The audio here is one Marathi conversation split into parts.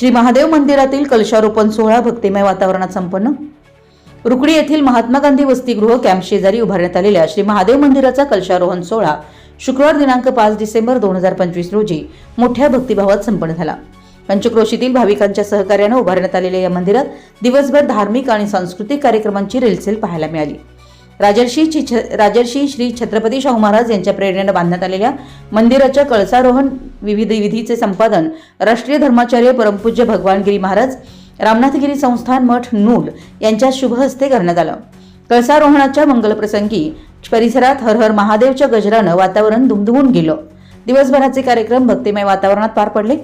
श्री महादेव मंदिरातील कलशारोपण सोहळा भक्तिमय वातावरणात संपन्न. रुकडी येथील महात्मा गांधी वसतिगृह कॅम्प शेजारी उभारण्यात आलेल्या श्री महादेव मंदिराचा कलशारोहण सोहळा शुक्रवार दिनांक पाच डिसेंबर दोन हजार पंचवीस रोजी मोठ्या भक्तिभावात संपन्न झाला. पंचक्रोशीतील भाविकांच्या सहकार्यानं उभारण्यात आलेल्या या मंदिरात दिवसभर धार्मिक आणि सांस्कृतिक कार्यक्रमांची रेलसेल पाहायला मिळाली. राजर्षी छ- राजर्षी श्री छत्रपती शाहू महाराज यांच्या प्रेरणेनं बांधण्यात आलेल्या मंदिराच्या कळसारोहण विविध विधीचे संपादन राष्ट्रीय धर्माचार्य परमपूज्य भगवानगिरी महाराज रामनाथगिरी संस्थान मठ नूल यांच्या शुभ हस्ते करण्यात आलं. कळसारोहणाच्या मंगलप्रसंगी परिसरात हर हर महादेवच्या गजरानं वातावरण दुमदुमून गेलं. दिवसभराचे कार्यक्रम भक्तिमय वातावरणात पार पडले.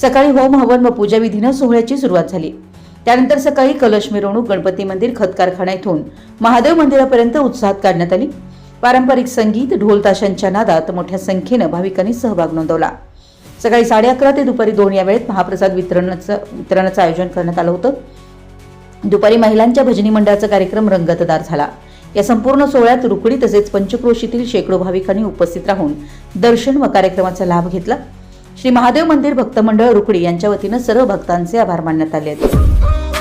सकाळी होम हवन व पूजा विधीनं सोहळ्याची सुरुवात झाली. त्यानंतर सकाळी कलश मिरवणूक गणपती मंदिर खत कारखाना इथून महादेव मंदिरापर्यंत उत्साहात काढण्यात आली. पारंपरिक संगीत ढोल ताशांच्या नादात मोठ्या संख्येनं भाविकांनी सहभाग नोंदवला. सकाळी साडे अकरा ते दुपारी दोन या वेळेत महाप्रसाद वितरणाचं वितरणाचं आयोजन करण्यात आलं होतं. दुपारी महिलांच्या भजनी मंडळाचा कार्यक्रम रंगतदार झाला. या संपूर्ण सोहळ्यात रुकडी तसेच पंचक्रोशीतील शेकडो भाविकांनी उपस्थित राहून दर्शन व कार्यक्रमाचा लाभ घेतला. श्री महादेव मंदिर भक्तमंडळ रुकडी यांच्या वतीनं सर्व भक्तांचे आभार मानण्यात आले आहेत.